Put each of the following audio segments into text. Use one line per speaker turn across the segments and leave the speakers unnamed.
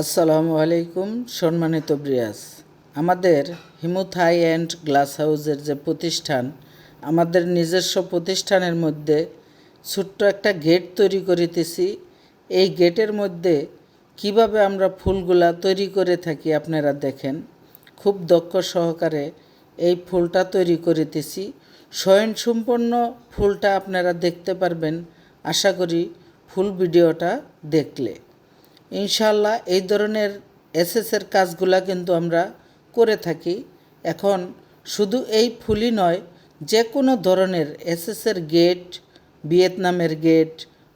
আসসালামু আলাইকুম, সম্মানিত ব্রিয়াস আমাদের হিমুথাই অ্যান্ড গ্লাস হাউসের যে প্রতিষ্ঠান, আমাদের নিজস্ব প্রতিষ্ঠানের মধ্যে ছোট্ট একটা গেট তৈরি করিতেছি। এই গেটের মধ্যে কীভাবে আমরা ফুলগুলা তৈরি করে থাকি আপনারা দেখেন। খুব দক্ষ সহকারে এই ফুলটা তৈরি করিতেছি। স্বয়ংসম্পন্ন ফুলটা আপনারা দেখতে পারবেন। আশা করি ফুল ভিডিওটা দেখলে। ইনশাল্লাহ এই ধরনের এসএসের কাজগুলা কিন্তু আমরা করে থাকি। এখন শুধু এই ফুলই নয় যে কোনো ধরনের এসএসের গেট ভিয়েতনামের গেট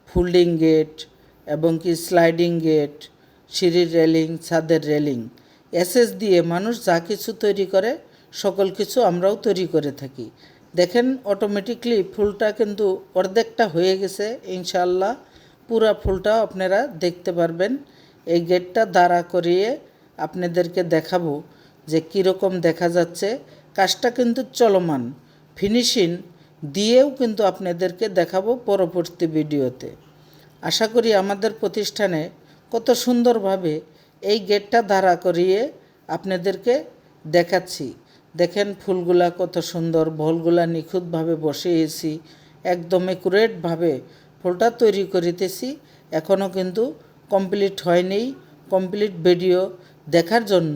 ফোল্ডিং গেট এবং কি স্লাইডিং গেট সিঁড়ির রেলিং ছাদের রেলিং এসএস দিয়ে মানুষ যা কিছু তৈরি করে, সকল কিছু আমরাও তৈরি করে থাকি। দেখেন অটোমেটিকলি ফুলটা কিন্তু অর্ধেকটা হয়ে গেছে ইনশাল্লাহ পুরা ফুলটা আপনারা দেখতে পারবেন। এই গেটটা দাঁড়া করিয়ে আপনাদেরকে দেখাবো যে কীরকম দেখা যাচ্ছে। কাজটা কিন্তু চলমান। ফিনিশিং দিয়েও কিন্তু আপনাদেরকে দেখাবো পরবর্তী ভিডিওতে। আশা করি আমাদের প্রতিষ্ঠানে কত সুন্দরভাবে এই গেটটা দাঁড়া করিয়ে আপনাদেরকে দেখাচ্ছি। দেখেন ফুলগুলা কত সুন্দর, ভলগুলা নিখুঁতভাবে বসিয়েছি, একদম একুরেটভাবে ফুলটা তৈরি করিতেছি। এখনও কিন্তু কমপ্লিট হয়নি। কমপ্লিট ভিডিও দেখার জন্য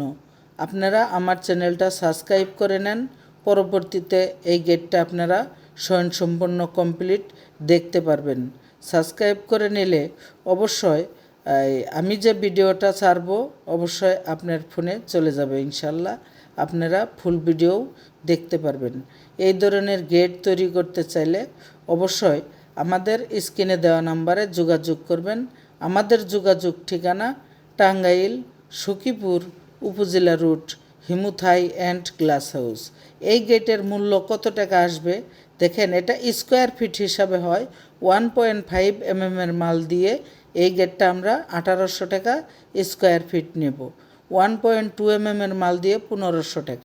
আপনারা আমার চ্যানেলটা সাবস্ক্রাইব করে নেন। পরবর্তীতে এই গেটটা আপনারা স্বয়ংসম্পন্ন কমপ্লিট দেখতে পারবেন। সাবস্ক্রাইব করে নিলে অবশ্যই আমি যে ভিডিওটা ছাড়বো অবশ্যই আপনার ফোনে চলে যাবে ইনশাল্লাহ। আপনারা ফুল ভিডিও দেখতে পারবেন। এই ধরনের গেট তৈরি করতে চাইলে অবশ্যই আমাদের স্ক্রিনে দেওয়া নাম্বারে যোগাযোগ করবেন। আমাদের যোগাযোগ ঠিকানা টাঙ্গাইল, সখীপুর উপজেলা রুট, হিমুথাই অ্যান্ড গ্লাস হাউস। এই গেটের মূল্য কত টাকা আসবে? দেখেন, এটা স্কোয়ার ফিট হিসাবে হয়। ওয়ান পয়েন্ট ফাইভ এম এর মাল দিয়ে এই গেটটা আমরা আঠারোশো টাকা স্কোয়ার ফিট নেব। ওয়ান পয়েন্ট টু এম এর মাল দিয়ে পনেরোশো টাকা।